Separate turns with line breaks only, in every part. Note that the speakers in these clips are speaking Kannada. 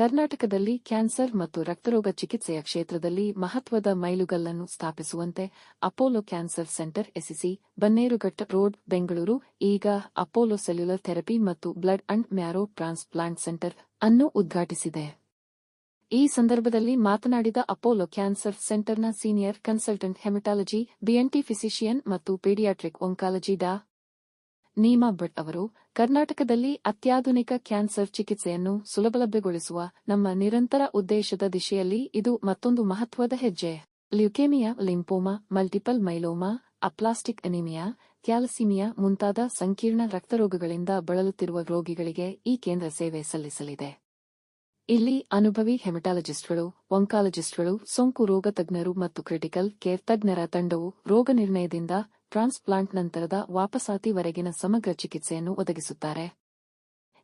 ಕರ್ನಾಟಕದಲ್ಲಿ ಕ್ಯಾನ್ಸರ್ ಮತ್ತು ರಕ್ತರೋಗ ಚಿಕಿತ್ಸೆಯ ಕ್ಷೇತ್ರದಲ್ಲಿ ಮಹತ್ವದ ಮೈಲುಗಲ್ಲನ್ನು ಸ್ಥಾಪಿಸುವಂತೆ Apollo cancer centre SCC, Bannerghatta road, Bengaluru, ಈಗ ಅಪೋಲೋ ಸೆಲ್ಯುಲರ್ ಥೆರಪಿ ಮತ್ತು blood and marrow transplant centre ಅನ್ನು ಉದ್ಘಾಟಿಸಿದೆ. ಈ ಸಂದರ್ಭದಲ್ಲಿ ಮಾತನಾಡಿದ Apollo cancer ಸೆಂಟರ್ನ senior consultant haematology BMT physician ಮತ್ತು ಪೀಡಿಯಾಟ್ರಿಕ್ ಒಂಕಾಲಜಿ ಡಾ ನೀಮಾ ಭಟ್ ಅವರು, ಕರ್ನಾಟಕದಲ್ಲಿ ಅತ್ಯಾಧುನಿಕ ಕ್ಯಾನ್ಸರ್ ಚಿಕಿತ್ಸೆಯನ್ನು ಸುಲಭಲಭ್ಯಗೊಳಿಸುವ ನಮ್ಮ ನಿರಂತರ ಉದ್ದೇಶದ ದಿಶೆಯಲ್ಲಿ ಇದು ಮತ್ತೊಂದು ಮಹತ್ವದ ಹೆಜ್ಜೆ. Leukaemia, lymphoma, multiple myeloma, aplastic anaemia, ಕ್ಯಾಲ್ಸಿಮಿಯಾ ಮುಂತಾದ ಸಂಕೀರ್ಣ ರಕ್ತರೋಗಗಳಿಂದ ಬಳಲುತ್ತಿರುವ ರೋಗಿಗಳಿಗೆ ಈ ಕೇಂದ್ರ ಸೇವೆ ಸಲ್ಲಿಸಲಿದೆ. ಇಲ್ಲಿ ಅನುಭವಿ ಹೆಮಟಾಲಜಿಸ್ಟ್ಗಳು ಒಂಕಾಲಜಿಸ್ಟ್ಗಳು ಸೋಂಕು ರೋಗ ತಜ್ಞರು ಮತ್ತು ಕ್ರಿಟಿಕಲ್ ಕೇರ್ ತಜ್ಞರ ತಂಡವು ರೋಗ ನಿರ್ಣಯದಿಂದ ಟ್ರಾನ್ಸ್ಪ್ಲಾಂಟ್ ನಂತರದ ವಾಪಸಾತಿವರೆಗಿನ ಸಮಗ್ರ ಚಿಕಿತ್ಸೆಯನ್ನು ಒದಗಿಸುತ್ತಾರೆ.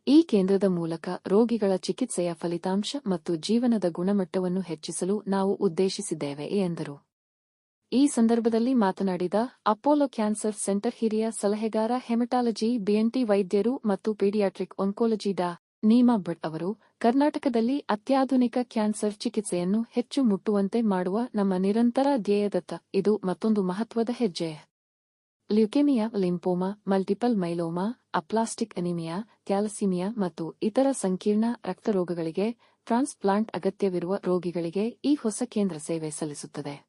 ಈ ಕೇಂದ್ರದ ಮೂಲಕ ರೋಗಿಗಳ ಚಿಕಿತ್ಸೆಯ ಫಲಿತಾಂಶ ಮತ್ತು ಜೀವನದ ಗುಣಮಟ್ಟವನ್ನು ಹೆಚ್ಚಿಸಲು ನಾವು ಉದ್ದೇಶಿಸಿದ್ದೇವೆ ಎಂದರು. ಈ ಸಂದರ್ಭದಲ್ಲಿ ಮಾತನಾಡಿದ ಅಪೋಲೋ ಕ್ಯಾನ್ಸರ್ ಸೆಂಟರ್ ಹಿರಿಯ ಸಲಹೆಗಾರ ಹೆಮಟಾಲಜಿ ಬಿಎನ್ಟಿ ವೈದ್ಯರು ಮತ್ತು ಪೀಡಿಯಾಟ್ರಿಕ್ ಒಂಕೋಲಜಿ ಡಾ ನೀಮಾ ಭಟ್ ಅವರು ಕರ್ನಾಟಕದಲ್ಲಿ ಅತ್ಯಾಧುನಿಕ ಕ್ಯಾನ್ಸರ್ ಚಿಕಿತ್ಸೆಯನ್ನು ಹೆಚ್ಚು ಮುಟ್ಟುವಂತೆ ಮಾಡುವ ನಮ್ಮ ನಿರಂತರ ಧ್ಯೇಯದತ್ತ ಇದು ಮತ್ತೊಂದು ಮಹತ್ವದ ಹೆಜ್ಜೆ. Leukaemia lymphoma, multiple myeloma, aplastic anaemia, ಕ್ಯಾಲಸಿಮಿಯಾ ಮತ್ತು ಇತರ ಸಂಕೀರ್ಣ ರಕ್ತರೋಗಗಳಿಗೆ ಟ್ರಾನ್ಸ್ಪ್ಲಾಂಟ್ ಅಗತ್ಯವಿರುವ ರೋಗಿಗಳಿಗೆ ಈ ಹೊಸ ಕೇಂದ್ರ ಸೇವೆ ಸಲ್ಲಿಸುತ್ತದೆ.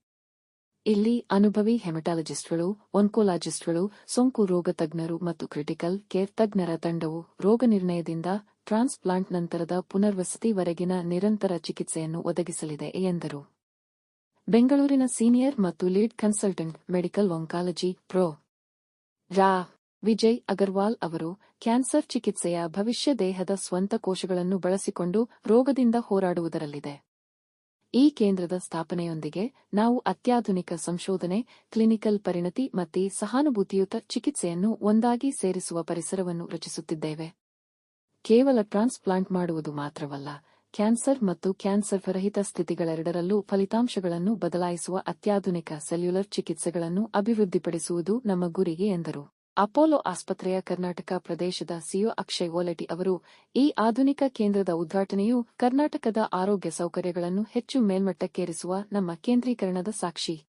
ಇಲ್ಲಿ ಅನುಭವಿ ಹೆಮಟಾಲಜಿಸ್ಟ್ಗಳು, ಒನ್ಕೋಲಾಜಿಸ್ಟ್ಗಳು, ಸೋಂಕು ರೋಗ ತಜ್ಞರು ಮತ್ತು ಕ್ರಿಟಿಕಲ್ ಕೇರ್ ತಜ್ಞರ ತಂಡವು ರೋಗ ನಿರ್ಣಯದಿಂದ ಟ್ರಾನ್ಸ್ಪ್ಲಾಂಟ್ ನಂತರದ ಪುನರ್ವಸತಿವರೆಗಿನ ನಿರಂತರ ಚಿಕಿತ್ಸೆಯನ್ನು ಒದಗಿಸಲಿದೆ ಎಂದರು. ಬೆಂಗಳೂರಿನ ಸೀನಿಯರ್ ಮತ್ತು lead consultant medical oncology prof. ರಾ ವಿಜಯ್ ಅಗರ್ವಾಲ್ ಅವರು ಕ್ಯಾನ್ಸರ್ ಚಿಕಿತ್ಸೆಯ ಭವಿಷ್ಯ ದೇಹದ ಸ್ವಂತ ಕೋಶಗಳನ್ನು ಬಳಸಿಕೊಂಡು ರೋಗದಿಂದ ಹೋರಾಡುವುದರಲ್ಲಿದೆ. ಈ ಕೇಂದ್ರದ ಸ್ಥಾಪನೆಯೊಂದಿಗೆ ನಾವು ಅತ್ಯಾಧುನಿಕ ಸಂಶೋಧನೆ, ಕ್ಲಿನಿಕಲ್ ಪರಿಣತಿ ಮತ್ತು ಸಹಾನುಭೂತಿಯುತ ಚಿಕಿತ್ಸೆಯನ್ನು ಒಂದಾಗಿ ಸೇರಿಸುವ ಪರಿಸರವನ್ನು ರಚಿಸುತ್ತಿದ್ದೇವೆ. ಕೇವಲ ಟ್ರಾನ್ಸ್ಪ್ಲಾಂಟ್ ಮಾಡುವುದು ಮಾತ್ರವಲ್ಲ ಕ್ಯಾನ್ಸರ್ ಮತ್ತು ಕ್ಯಾನ್ಸರ್ ರಹಿತ ಸ್ಥಿತಿಗಳೆರಡರಲ್ಲೂ ಫಲಿತಾಂಶಗಳನ್ನು ಬದಲಾಯಿಸುವ ಅತ್ಯಾಧುನಿಕ ಸೆಲ್ಯುಲರ್ ಚಿಕಿತ್ಸೆಗಳನ್ನು ಅಭಿವೃದ್ಧಿಪಡಿಸುವುದು ನಮ್ಮ ಗುರಿಗೆ ಎಂದರು. ಅಪೋಲೋ ಆಸ್ಪತ್ರೆಯ ಕರ್ನಾಟಕ ಪ್ರದೇಶದ ಸಿಒ ಅಕ್ಷಯ್ ಓಲಟಿ ಅವರು, ಈ ಆಧುನಿಕ ಕೇಂದ್ರದ ಉದ್ಘಾಟನೆಯು ಕರ್ನಾಟಕದ ಆರೋಗ್ಯ ಸೌಕರ್ಯಗಳನ್ನು ಹೆಚ್ಚು ಮೇಲ್ಮಟ್ಟಕ್ಕೇರಿಸುವ ನಮ್ಮ ಕೇಂದ್ರೀಕರಣದ ಸಾಕ್ಷಿ.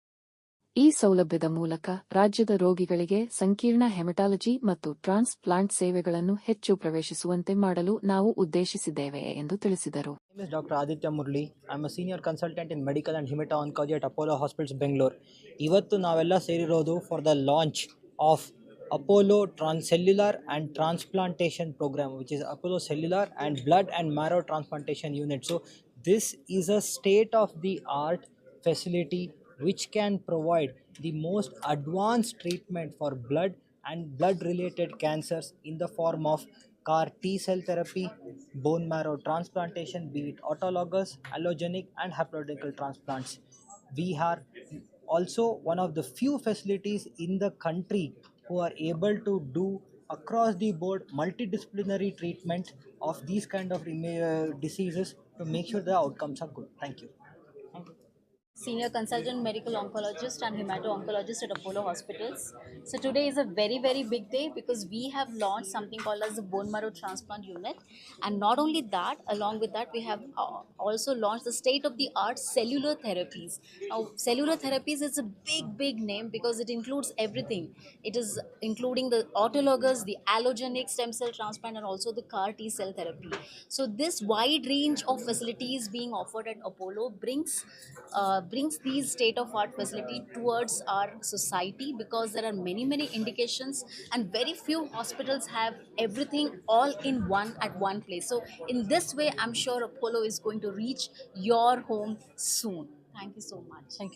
ಈ ಸೌಲಭ್ಯದ ಮೂಲಕ ರಾಜ್ಯದ ರೋಗಿಗಳಿಗೆ ಸಂಕೀರ್ಣ ಹೆಮಟಾಲಜಿ ಮತ್ತು ಟ್ರಾನ್ಸ್ಪ್ಲಾಂಟ್ ಸೇವೆಗಳನ್ನು ಹೆಚ್ಚು ಪ್ರವೇಶಿಸುವಂತೆ ಮಾಡಲು ನಾವು ಉದ್ದೇಶಿಸಿದ್ದೇವೆ ಎಂದು ತಿಳಿಸಿದರು.
Doctor Aditya Murali I'm Aditya senior consultant in medical and in oncology at Apollo hospitals Bengaluru ಇವತ್ತು ನಾವೆಲ್ಲ ಸೇರಿರೋದು for the launch of Apollo trans cellular and transplantation programme which is Apollo cellular and blood and marrow transplantation unit so this is a state of the art facility which can provide the most advanced treatment for blood and blood related cancers in the form of CAR T cell therapy, bone marrow transplantation, be it autologous, allogenic, and haploidal transplants. We are also one of the few facilities in the country who are able to do across the board multidisciplinary treatment of these kind of uh, diseases to make sure the outcomes are good. Thank you.
Senior consultant medical oncologist and hemato-oncologist at Apollo Hospitals. So today is a very very big day because we have launched something called as the bone marrow transplant unit, and not only that, along with that, we have uh, also launched the state-of-the-art cellular therapies. Now, cellular therapies is a big big name because it includes everything. It is including the autologous, the allogenic stem cell transplant, and also the CAR T cell therapy. So this wide range of facilities being offered at Apollo brings uh, brings these state of art facility towards our society because there are many many indications and very few hospitals have everything all in one at one place. So in this way i'm sure apollo is going to reach your home soon. Thank you so much. Thank you